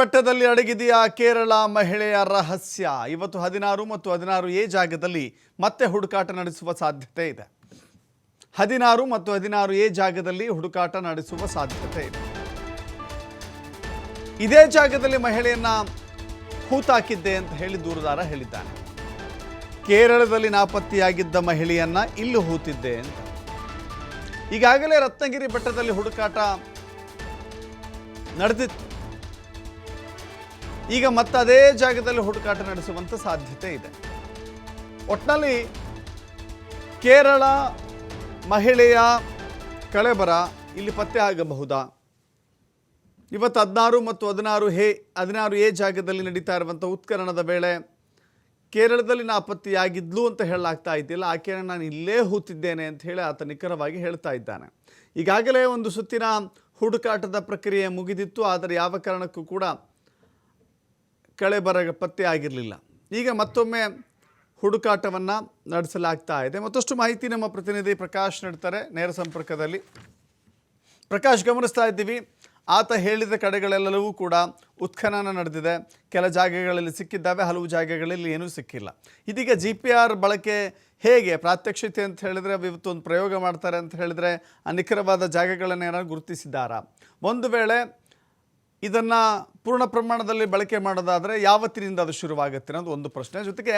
ಬೆಟ್ಟದಲ್ಲಿ ಅಡಗಿದೆಯಾ ಕೇರಳ ಮಹಿಳೆಯ ರಹಸ್ಯ? ಇವತ್ತು ಹದಿನಾರು ಮತ್ತು ಹದಿನಾರು ಎ ಜಾಗದಲ್ಲಿ ಮತ್ತೆ ಹುಡುಕಾಟ ನಡೆಸುವ ಸಾಧ್ಯತೆ ಇದೆ. ಹದಿನಾರು ಮತ್ತು ಹದಿನಾರು ಎ ಜಾಗದಲ್ಲಿ ಹುಡುಕಾಟ ನಡೆಸುವ ಸಾಧ್ಯತೆ ಇದೆ. ಇದೇ ಜಾಗದಲ್ಲಿ ಮಹಿಳೆಯನ್ನ ಹೂತಾಕಿದ್ದೆ ಅಂತ ಹೇಳಿ ದೂರದಾರ ಹೇಳಿದ್ದಾನೆ. ಕೇರಳದಲ್ಲಿ ನಾಪತ್ತೆಯಾಗಿದ್ದ ಮಹಿಳೆಯನ್ನ ಇಲ್ಲಿ ಹೂತಿದ್ದೆ ಅಂತ. ಈಗಾಗಲೇ ರತ್ನಗಿರಿ ಬೆಟ್ಟದಲ್ಲಿ ಹುಡುಕಾಟ ನಡೆದಿತ್ತು. ಈಗ ಮತ್ತೆ ಅದೇ ಜಾಗದಲ್ಲಿ ಹುಡುಕಾಟ ನಡೆಸುವಂತ ಸಾಧ್ಯತೆ ಇದೆ. ಒಟ್ಟಿನಲ್ಲಿ ಕೇರಳ ಮಹಿಳೆಯ ಕಳೆಬರ ಇಲ್ಲಿ ಪತ್ತೆ ಆಗಬಹುದಾ? ಇವತ್ತು ಹದಿನಾರು ಮತ್ತು ಹದಿನಾರು ಹೇ, ಹದಿನಾರು ಎ ಜಾಗದಲ್ಲಿ ನಡೀತಾ ಇರುವಂಥ ಉತ್ಕರಣದ ವೇಳೆ ಕೇರಳದಲ್ಲಿ ನಾಪತ್ತೆಯಾಗಿದ್ಲು ಅಂತ ಹೇಳಲಾಗ್ತಾ ಇದ್ದಿಲ್ಲ ಆಕೆಯನ್ನು ನಾನು ಇಲ್ಲೇ ಹೂತಿದ್ದೇನೆ ಅಂತ ಹೇಳಿ ಆತ ನಿಖರವಾಗಿ ಹೇಳ್ತಾ ಇದ್ದಾನೆ. ಈಗಾಗಲೇ ಒಂದು ಸುತ್ತಿನ ಹುಡುಕಾಟದ ಪ್ರಕ್ರಿಯೆ ಮುಗಿದಿತ್ತು, ಆದರೆ ಯಾವ ಕಾರಣಕ್ಕೂ ಕೂಡ ಕಳೆಬರ ಪತ್ತೆ ಆಗಿರಲಿಲ್ಲ. ಈಗ ಮತ್ತೊಮ್ಮೆ ಹುಡುಕಾಟವನ್ನು ನಡೆಸಲಾಗ್ತಾ ಇದೆ. ಮತ್ತಷ್ಟು ಮಾಹಿತಿ ನಮ್ಮ ಪ್ರತಿನಿಧಿ ಪ್ರಕಾಶ್ ನೀಡ್ತಾರೆ ನೇರ ಸಂಪರ್ಕದಲ್ಲಿ. ಪ್ರಕಾಶ್, ಗಮನಿಸ್ತಾ ಇದ್ದೀವಿ. ಆತ ಹೇಳಿದ ಕಡೆಗಳೆಲ್ಲವೂ ಕೂಡ ಉತ್ಖನನ ನಡೆದಿದೆ. ಕೆಲ ಜಾಗಗಳಲ್ಲಿ ಸಿಕ್ಕಿದ್ದಾವೆ, ಹಲವು ಜಾಗಗಳಲ್ಲಿ ಏನೂ ಸಿಕ್ಕಿಲ್ಲ. ಇದೀಗ ಜಿ ಪಿ ಆರ್ ಬಳಕೆ ಹೇಗೆ? ಪ್ರಾತ್ಯಕ್ಷಿತೆ ಅಂತ ಹೇಳಿದರೆ ಇವತ್ತು ಒಂದು ಪ್ರಯೋಗ ಮಾಡ್ತಾರೆ ಅಂತ ಹೇಳಿದರೆ ಆ ನಿಖರವಾದ ಜಾಗಗಳನ್ನು ಏನಾದ್ರು ಗುರುತಿಸಿದ್ದಾರಾ? ಒಂದು ವೇಳೆ ಇದನ್ನು ಪೂರ್ಣ ಪ್ರಮಾಣದಲ್ಲಿ ಬಳಕೆ ಮಾಡೋದಾದರೆ ಯಾವತ್ತಿನಿಂದ ಅದು ಶುರುವಾಗುತ್ತೆ ಅನ್ನೋದು ಒಂದು ಪ್ರಶ್ನೆ. ಜೊತೆಗೆ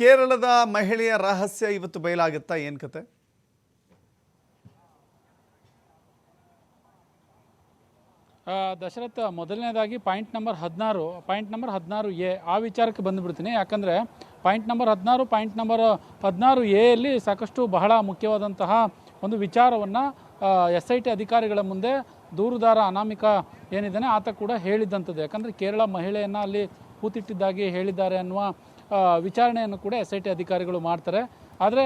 ಕೇರಳದ ಮಹಿಳೆಯ ರಹಸ್ಯ ಇವತ್ತು ಬಯಲಾಗುತ್ತಾ? ಏನು ಕತೆ? ದಶರಥ, ಮೊದಲನೇದಾಗಿ ಪಾಯಿಂಟ್ ನಂಬರ್ ಹದಿನಾರು, ಪಾಯಿಂಟ್ ನಂಬರ್ ಹದಿನಾರು ಎ. ಆ ವಿಚಾರಕ್ಕೆ ಬಂದುಬಿಡ್ತೀನಿ. ಯಾಕಂದರೆ ಪಾಯಿಂಟ್ ನಂಬರ್ ಹದಿನಾರು, ಪಾಯಿಂಟ್ ನಂಬರ್ ಹದಿನಾರು ಎಯಲ್ಲಿ ಸಾಕಷ್ಟು ಬಹಳ ಮುಖ್ಯವಾದಂತಹ ಒಂದು ವಿಚಾರವನ್ನು ಎಸ್ ಐ ಟಿ ಅಧಿಕಾರಿಗಳ ಮುಂದೆ ದೂರುದಾರ, ಅನಾಮಿಕ ಏನಿದ್ದಾನೆ, ಆತ ಕೂಡ ಹೇಳಿದ್ದಂಥದ್ದು ಯಾಕಂದರೆ ಕೇರಳ ಮಹಿಳೆಯನ್ನು ಅಲ್ಲಿ ಕೂತಿಟ್ಟಿದ್ದಾಗಿ ಹೇಳಿದ್ದಾರೆ ಅನ್ನುವ ವಿಚಾರಣೆಯನ್ನು ಕೂಡ ಎಸ್ ಐ ಟಿ ಅಧಿಕಾರಿಗಳು ಮಾಡ್ತಾರೆ. ಆದರೆ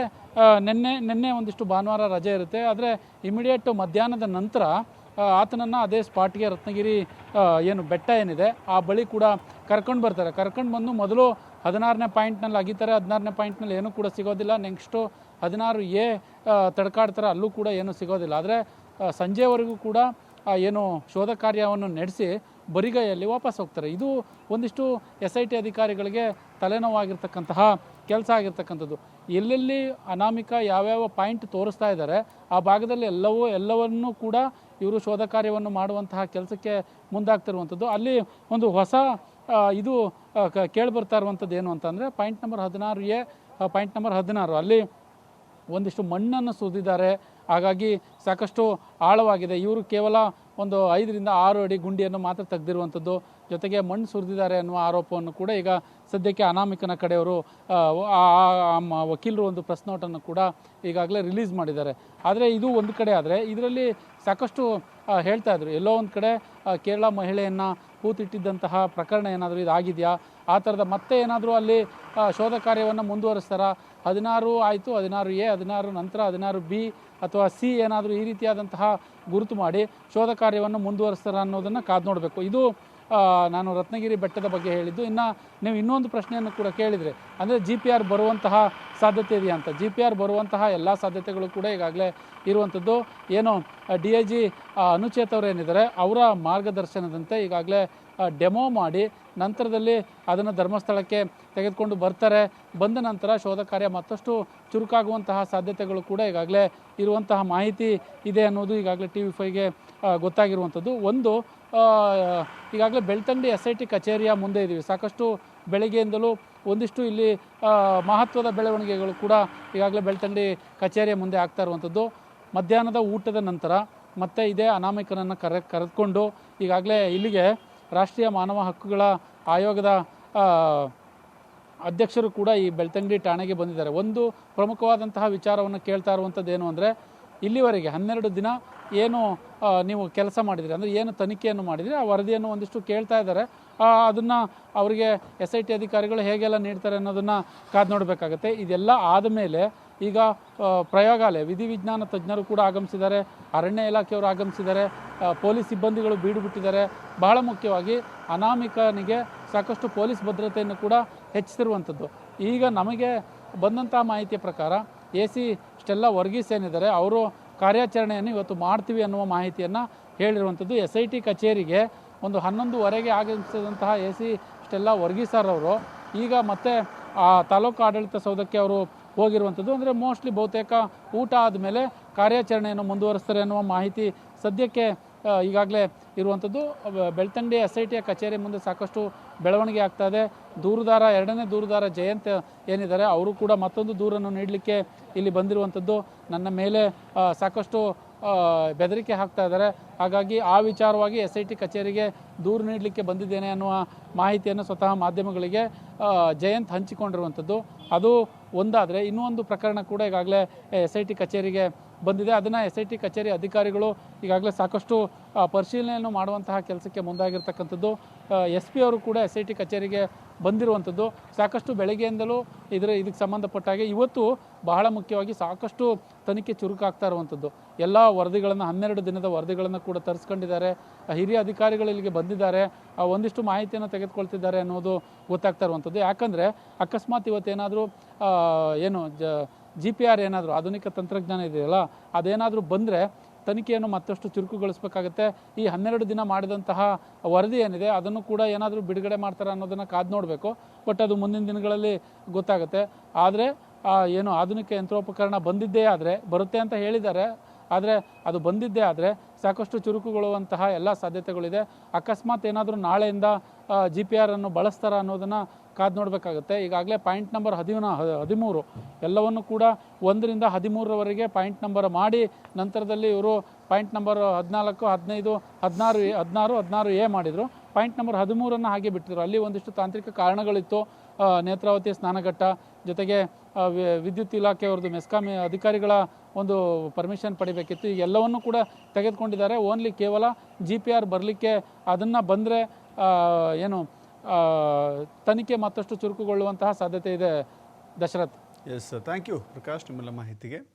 ನಿನ್ನೆ ನಿನ್ನೆ ಒಂದಿಷ್ಟು ಭಾನುವಾರ ರಜೆ ಇರುತ್ತೆ. ಆದರೆ ಇಮಿಡಿಯೇಟ್ ಮಧ್ಯಾಹ್ನದ ನಂತರ ಆತನನ್ನು ಅದೇ ಸ್ಪಾಟ್ಗೆ ರತ್ನಗಿರಿ ಏನು ಬೆಟ್ಟ ಏನಿದೆ, ಆ ಬಳಿ ಕೂಡ ಕರ್ಕೊಂಡು ಬರ್ತಾರೆ. ಕರ್ಕೊಂಡು ಬಂದು ಮೊದಲು ಹದಿನಾರನೇ ಪಾಯಿಂಟ್ನಲ್ಲಿ ಅಗಿತಾರೆ. ಹದಿನಾರನೇ ಪಾಯಿಂಟ್ನಲ್ಲಿ ಏನೂ ಕೂಡ ಸಿಗೋದಿಲ್ಲ. ನೆಕ್ಸ್ಟು ಹದಿನಾರು ಎ ತಡ್ಕಾಡ್ತಾರೆ. ಅಲ್ಲೂ ಕೂಡ ಏನೂ ಸಿಗೋದಿಲ್ಲ. ಆದರೆ ಸಂಜೆವರೆಗೂ ಕೂಡ ಏನು ಶೋಧ ಕಾರ್ಯವನ್ನು ನಡೆಸಿ ಬರಿಗೈಯಲ್ಲಿ ವಾಪಸ್ ಹೋಗ್ತಾರೆ. ಇದು ಒಂದಿಷ್ಟು ಎಸ್ ಐ ಟಿ ಅಧಿಕಾರಿಗಳಿಗೆ ತಲೆನೋವಾಗಿರ್ತಕ್ಕಂತಹ ಕೆಲಸ ಆಗಿರ್ತಕ್ಕಂಥದ್ದು. ಎಲ್ಲೆಲ್ಲಿ ಅನಾಮಿಕ ಯಾವ್ಯಾವ ಪಾಯಿಂಟ್ ತೋರಿಸ್ತಾ ಇದ್ದಾರೆ, ಆ ಭಾಗದಲ್ಲಿ ಎಲ್ಲವೂ, ಎಲ್ಲವನ್ನೂ ಕೂಡ ಇವರು ಶೋಧ ಕಾರ್ಯವನ್ನು ಮಾಡುವಂತಹ ಕೆಲಸಕ್ಕೆ ಮುಂದಾಗ್ತಿರುವಂಥದ್ದು. ಅಲ್ಲಿ ಒಂದು ಹೊಸ ಇದು ಕೇಳಿ ಬರ್ತಾ ಇರುವಂಥದ್ದು ಏನು ಅಂತಂದರೆ ಪಾಯಿಂಟ್ ನಂಬರ್ ಹದಿನಾರು ಎ ಪಾಯಿಂಟ್ ನಂಬರ್ ಹದಿನಾರು. ಅಲ್ಲಿ ಒಂದಿಷ್ಟು ಮಣ್ಣನ್ನು ಸುರಿದಿದ್ದಾರೆ. ಹಾಗಾಗಿ ಸಾಕಷ್ಟು ಆಳವಾಗಿದೆ. ಇವರು ಕೇವಲ ಒಂದು ಐದರಿಂದ ಆರು ಅಡಿ ಗುಂಡಿಯನ್ನು ಮಾತ್ರ ತೆಗೆದಿರುವಂಥದ್ದು ಜೊತೆಗೆ ಮಣ್ಣು ಸುರಿದಿದ್ದಾರೆ ಅನ್ನುವ ಆರೋಪವನ್ನು ಕೂಡ ಈಗ ಸದ್ಯಕ್ಕೆ ಅನಾಮಿಕನ ಕಡೆಯವರು ವಕೀಲರು ಒಂದು ಪ್ರೆಸ್ ನೋಟನ್ನು ಕೂಡ ಈಗಾಗಲೇ ರಿಲೀಸ್ ಮಾಡಿದ್ದಾರೆ. ಆದರೆ ಇದು ಒಂದು ಕಡೆ ಆದರೆ ಇದರಲ್ಲಿ ಸಾಕಷ್ಟು ಹೇಳ್ತಾ ಇದ್ರು. ಎಲ್ಲೋ ಒಂದು ಕಡೆ ಕೇರಳ ಮಹಿಳೆಯನ್ನು ಕೂತಿಟ್ಟಿದ್ದಂತಹ ಪ್ರಕರಣ ಏನಾದರೂ ಇದಾಗಿದೆಯಾ? ಆ ಥರದ ಮತ್ತೆ ಏನಾದರೂ ಅಲ್ಲಿ ಶೋಧ ಕಾರ್ಯವನ್ನು ಮುಂದುವರಿಸ್ತಾರಾ? ಹದಿನಾರು ಆಯಿತು, ಹದಿನಾರು ಎ, ಹದಿನಾರು ನಂತರ ಹದಿನಾರು ಬಿ ಅಥವಾ ಸಿ ಏನಾದರೂ ಈ ರೀತಿಯಾದಂತಹ ಗುರುತು ಮಾಡಿ ಶೋಧ ಕಾರ್ಯವನ್ನು ಮುಂದುವರಿಸ್ತಾರ ಅನ್ನೋದನ್ನು ಕಾದು ನೋಡಬೇಕು. ಇದು ನಾನು ರತ್ನಗಿರಿ ಬೆಟ್ಟದ ಬಗ್ಗೆ ಹೇಳಿದ್ದು. ಇನ್ನು ನೀವು ಇನ್ನೊಂದು ಪ್ರಶ್ನೆಯನ್ನು ಕೂಡ ಕೇಳಿದರೆ, ಅಂದರೆ ಜಿ ಪಿ ಆರ್ ಬರುವಂತಹ ಸಾಧ್ಯತೆ ಇದೆಯಾ ಅಂತ. ಜಿ ಪಿ ಆರ್ ಬರುವಂತಹ ಎಲ್ಲ ಸಾಧ್ಯತೆಗಳು ಕೂಡ ಈಗಾಗಲೇ ಇರುವಂಥದ್ದು ಏನು, ಡಿ ಐ ಜಿ ಅನುಚೇತ್ ಅವರು ಏನಿದ್ದಾರೆ, ಅವರ ಮಾರ್ಗದರ್ಶನದಂತೆ ಈಗಾಗಲೇ ಡೆಮೋ ಮಾಡಿ ನಂತರದಲ್ಲಿ ಅದನ್ನು ಧರ್ಮಸ್ಥಳಕ್ಕೆ ತೆಗೆದುಕೊಂಡು ಬರ್ತಾರೆ. ಬಂದ ನಂತರ ಶೋಧ ಕಾರ್ಯ ಮತ್ತಷ್ಟು ಚುರುಕಾಗುವಂತಹ ಸಾಧ್ಯತೆಗಳು ಕೂಡ ಈಗಾಗಲೇ ಇರುವಂತಹ ಮಾಹಿತಿ ಇದೆ ಅನ್ನೋದು ಈಗಾಗಲೇ ಟಿ ವಿ ಫೈಗೆ ಗೊತ್ತಾಗಿರುವಂಥದ್ದು. ಒಂದು ಈಗಾಗಲೇ ಬೆಳ್ತಂಡಿ ಎಸ್ ಐ ಟಿ ಕಚೇರಿಯ ಮುಂದೆ ಇದ್ದೀವಿ ಸಾಕಷ್ಟು ಬೆಳಗ್ಗೆಯಿಂದಲೂ ಒಂದಿಷ್ಟು ಇಲ್ಲಿ ಮಹತ್ವದ ಬೆಳವಣಿಗೆಗಳು ಕೂಡ ಈಗಾಗಲೇ ಬೆಳ್ತಂಡಿ ಕಚೇರಿಯ ಮುಂದೆ ಆಗ್ತಾ ಇರುವಂಥದ್ದು. ಮಧ್ಯಾಹ್ನದ ಊಟದ ನಂತರ ಮತ್ತೆ ಇದೇ ಅನಾಮಿಕನನ್ನು ಕರೆ, ಕರೆದುಕೊಂಡು ಈಗಾಗಲೇ ಇಲ್ಲಿಗೆ ರಾಷ್ಟ್ರೀಯ ಮಾನವ ಹಕ್ಕುಗಳ ಆಯೋಗದ ಅಧ್ಯಕ್ಷರು ಕೂಡ ಈ ಬೆಳ್ತಂಗಡಿ ಠಾಣೆಗೆ ಬಂದಿದ್ದಾರೆ. ಒಂದು ಪ್ರಮುಖವಾದಂತಹ ವಿಚಾರವನ್ನು ಕೇಳ್ತಾ ಇರುವಂಥದ್ದು ಏನು ಅಂದರೆ, ಇಲ್ಲಿವರೆಗೆ ಹನ್ನೆರಡು ದಿನ ಏನು ನೀವು ಕೆಲಸ ಮಾಡಿದಿರಿ, ಅಂದರೆ ಏನು ತನಿಖೆಯನ್ನು ಮಾಡಿದ್ರಿ, ಆ ವರದಿಯನ್ನು ಒಂದಿಷ್ಟು ಕೇಳ್ತಾ ಇದ್ದಾರೆ. ಅದನ್ನು ಅವರಿಗೆ ಎಸ್ ಐ ಟಿ ಅಧಿಕಾರಿಗಳು ಹೇಗೆಲ್ಲ ನೀಡ್ತಾರೆ ಅನ್ನೋದನ್ನು ಕಾದು ನೋಡಬೇಕಾಗತ್ತೆ. ಇದೆಲ್ಲ ಆದಮೇಲೆ ಈಗ ಪ್ರಯೋಗಾಲಯ ವಿಧಿವಿಜ್ಞಾನ ತಜ್ಞರು ಕೂಡ ಆಗಮಿಸಿದ್ದಾರೆ. ಅರಣ್ಯ ಇಲಾಖೆಯವರು ಆಗಮಿಸಿದ್ದಾರೆ. ಪೊಲೀಸ್ ಸಿಬ್ಬಂದಿಗಳು ಬೀಡು ಬಿಟ್ಟಿದ್ದಾರೆ. ಬಹಳ ಮುಖ್ಯವಾಗಿ ಅನಾಮಿಕನಿಗೆ ಸಾಕಷ್ಟು ಪೊಲೀಸ್ ಭದ್ರತೆಯನ್ನು ಕೂಡ ಹೆಚ್ಚಿಸಿರುವಂಥದ್ದು. ಈಗ ನಮಗೆ ಬಂದಂಥ ಮಾಹಿತಿಯ ಪ್ರಕಾರ ಎ ಸಿ ಸ್ಟೆಲ್ಲ ವರ್ಗೀಸ್ ಏನಿದ್ದಾರೆ, ಅವರು ಕಾರ್ಯಾಚರಣೆಯನ್ನು ಇವತ್ತು ಮಾಡ್ತೀವಿ ಅನ್ನುವ ಮಾಹಿತಿಯನ್ನು ಹೇಳಿರುವಂಥದ್ದು. ಎಸ್ ಐ ಟಿ ಕಚೇರಿಗೆ ಒಂದು ಹನ್ನೊಂದುವರೆಗೆ ಆಗಮಿಸಿದಂತಹ ಎ ಸಿ ಇಷ್ಟೆಲ್ಲ ವರ್ಗೀಸರ್ ಅವರು, ಈಗ ಮತ್ತೆ ಆ ತಾಲೂಕು ಆಡಳಿತ ಸೌಧಕ್ಕೆ ಅವರು ಹೋಗಿರುವಂಥದ್ದು. ಅಂದರೆ ಮೋಸ್ಟ್ಲಿ ಬಹುತೇಕ ಊಟ ಆದಮೇಲೆ ಕಾರ್ಯಾಚರಣೆಯನ್ನು ಮುಂದುವರಿಸ್ತಾರೆ ಅನ್ನುವ ಮಾಹಿತಿ ಸದ್ಯಕ್ಕೆ ಈಗಾಗಲೇ ಇರುವಂಥದ್ದು. ಬೆಳ್ತಂಗಡಿ ಎಸ್ ಐ ಟಿಯ ಕಚೇರಿ ಮುಂದೆ ಸಾಕಷ್ಟು ಬೆಳವಣಿಗೆ ಆಗ್ತಾ ಇದೆ. ದೂರುದಾರ, ಎರಡನೇ ದೂರುದಾರ ಜಯಂತ್ ಏನಿದ್ದಾರೆ, ಅವರು ಕೂಡ ಮತ್ತೊಂದು ದೂರನ್ನು ನೀಡಲಿಕ್ಕೆ ಇಲ್ಲಿ ಬಂದಿರುವಂಥದ್ದು. ನನ್ನ ಮೇಲೆ ಸಾಕಷ್ಟು ಬೆದರಿಕೆ ಹಾಕ್ತಾ ಇದ್ದಾರೆ. ಹಾಗಾಗಿ ಆ ವಿಚಾರವಾಗಿ ಎಸ್ ಐ ಟಿ ಕಚೇರಿಗೆ ದೂರು ನೀಡಲಿಕ್ಕೆ ಬಂದಿದ್ದೇನೆ ಅನ್ನುವ ಮಾಹಿತಿಯನ್ನು ಸ್ವತಃ ಮಾಧ್ಯಮಗಳಿಗೆ ಜಯಂತ್ ಹಂಚಿಕೊಂಡಿರುವಂಥದ್ದು. ಅದು ಒಂದಾದರೆ ಇನ್ನೂ ಒಂದು ಪ್ರಕರಣ ಕೂಡ ಈಗಾಗಲೇ ಎಸ್ ಐ ಟಿ ಕಚೇರಿಗೆ ಬಂದಿದೆ. ಅದನ್ನು ಎಸ್ ಐ ಟಿ ಕಚೇರಿ ಅಧಿಕಾರಿಗಳು ಈಗಾಗಲೇ ಸಾಕಷ್ಟು ಪರಿಶೀಲನೆಯನ್ನು ಮಾಡುವಂತಹ ಕೆಲಸಕ್ಕೆ ಮುಂದಾಗಿರ್ತಕ್ಕಂಥದ್ದು. ಎಸ್ ಪಿ ಅವರು ಕೂಡ ಎಸ್ ಐ ಟಿ ಕಚೇರಿಗೆ ಬಂದಿರುವಂಥದ್ದು. ಸಾಕಷ್ಟು ಬೆಳಗ್ಗೆಯಿಂದಲೂ ಇದರ, ಇದಕ್ಕೆ ಸಂಬಂಧಪಟ್ಟ ಹಾಗೆ ಇವತ್ತು ಬಹಳ ಮುಖ್ಯವಾಗಿ ಸಾಕಷ್ಟು ತನಿಖೆ ಚುರುಕಾಗ್ತಾ ಇರುವಂಥದ್ದು. ಎಲ್ಲ ವರದಿಗಳನ್ನು, ಹನ್ನೆರಡು ದಿನದ ವರದಿಗಳನ್ನು ಕೂಡ ತರಿಸ್ಕೊಂಡಿದ್ದಾರೆ. ಹಿರಿಯ ಅಧಿಕಾರಿಗಳು ಇಲ್ಲಿಗೆ ಬಂದಿದ್ದಾರೆ. ಒಂದಿಷ್ಟು ಮಾಹಿತಿಯನ್ನು ತೆಗೆದುಕೊಳ್ತಿದ್ದಾರೆ ಅನ್ನೋದು ಗೊತ್ತಾಗ್ತಾ ಇರುವಂಥದ್ದು. ಯಾಕಂದರೆ ಅಕಸ್ಮಾತ್ ಇವತ್ತೇನಾದರೂ ಏನು ಜ ಜಿ ಪಿ ಆರ್ ಏನಾದರೂ, ಆಧುನಿಕ ತಂತ್ರಜ್ಞಾನ ಇದೆಯಲ್ಲ, ಅದೇನಾದರೂ ಬಂದರೆ ತನಿಖೆಯನ್ನು ಮತ್ತಷ್ಟು ಚುರುಕುಗೊಳಿಸಬೇಕಾಗುತ್ತೆ. ಈ ಹನ್ನೆರಡು ದಿನ ಮಾಡಿದಂತಹ ವರದಿ ಏನಿದೆ, ಅದನ್ನು ಕೂಡ ಏನಾದರೂ ಬಿಡುಗಡೆ ಮಾಡ್ತಾರೆ ಅನ್ನೋದನ್ನು ಕಾದು ನೋಡಬೇಕು. ಬಟ್ ಅದು ಮುಂದಿನ ದಿನಗಳಲ್ಲಿ ಗೊತ್ತಾಗುತ್ತೆ. ಆದರೆ ಏನು ಆಧುನಿಕ ಯಂತ್ರೋಪಕರಣ ಬಂದಿದ್ದೇ ಆದರೆ, ಬರುತ್ತೆ ಅಂತ ಹೇಳಿದ್ದಾರೆ. ಆದರೆ, ಅದು ಬಂದಿದ್ದೇ ಆದರೆ ಸಾಕಷ್ಟು ಚುರುಕುಗೊಳ್ಳುವಂತಹ ಎಲ್ಲ ಸಾಧ್ಯತೆಗಳಿದೆ. ಅಕಸ್ಮಾತ್ ಏನಾದರೂ ನಾಳೆಯಿಂದ ಜಿ ಪಿ ಆರನ್ನು ಬಳಸ್ತಾರ ಅನ್ನೋದನ್ನು ಕಾದು ನೋಡಬೇಕಾಗುತ್ತೆ. ಈಗಾಗಲೇ ಪಾಯಿಂಟ್ ನಂಬರ್ ಹದಿನ ಹದಿಮೂರು ಎಲ್ಲವನ್ನು ಕೂಡ ಒಂದರಿಂದ ಹದಿಮೂರರವರೆಗೆ ಪಾಯಿಂಟ್ ನಂಬರ್ ಮಾಡಿ ನಂತರದಲ್ಲಿ ಇವರು ಪಾಯಿಂಟ್ ನಂಬರ್ ಹದಿನಾಲ್ಕು, ಹದಿನೈದು, ಹದಿನಾರು ಹದಿನಾರು ಹದಿನಾರು ಎ ಮಾಡಿದರು. ಪಾಯಿಂಟ್ ನಂಬರ್ ಹದಿಮೂರನ್ನು ಹಾಗೆ ಬಿಟ್ಟಿದ್ರು. ಅಲ್ಲಿ ಒಂದಿಷ್ಟು ತಾಂತ್ರಿಕ ಕಾರಣಗಳಿತ್ತು. ನೇತ್ರಾವತಿ ಸ್ನಾನಘಟ್ಟ ಜೊತೆಗೆ ವಿದ್ಯುತ್ ಇಲಾಖೆಯವ್ರದ್ದು ಮೆಸ್ಕಾಂ ಅಧಿಕಾರಿಗಳ ಒಂದು ಪರ್ಮಿಷನ್ ಪಡಿಬೇಕಿತ್ತು. ಈ ಎಲ್ಲವನ್ನು ಕೂಡ ತೆಗೆದುಕೊಂಡಿದ್ದಾರೆ. ಓನ್ಲಿ ಕೇವಲ ಜಿ ಪಿ ಆರ್ ಬರಲಿಕ್ಕೆ ಅದನ್ನು ಬಂದರೆ ಏನು ತನಿಖೆ ಮತ್ತಷ್ಟು ಚುರುಕುಗೊಳ್ಳುವಂತಹ ಸಾಧ್ಯತೆ ಇದೆ Dasharath. Yes thank you Prakash ನಿಮ್ಮೆಲ್ಲ ಮಾಹಿತಿಗೆ.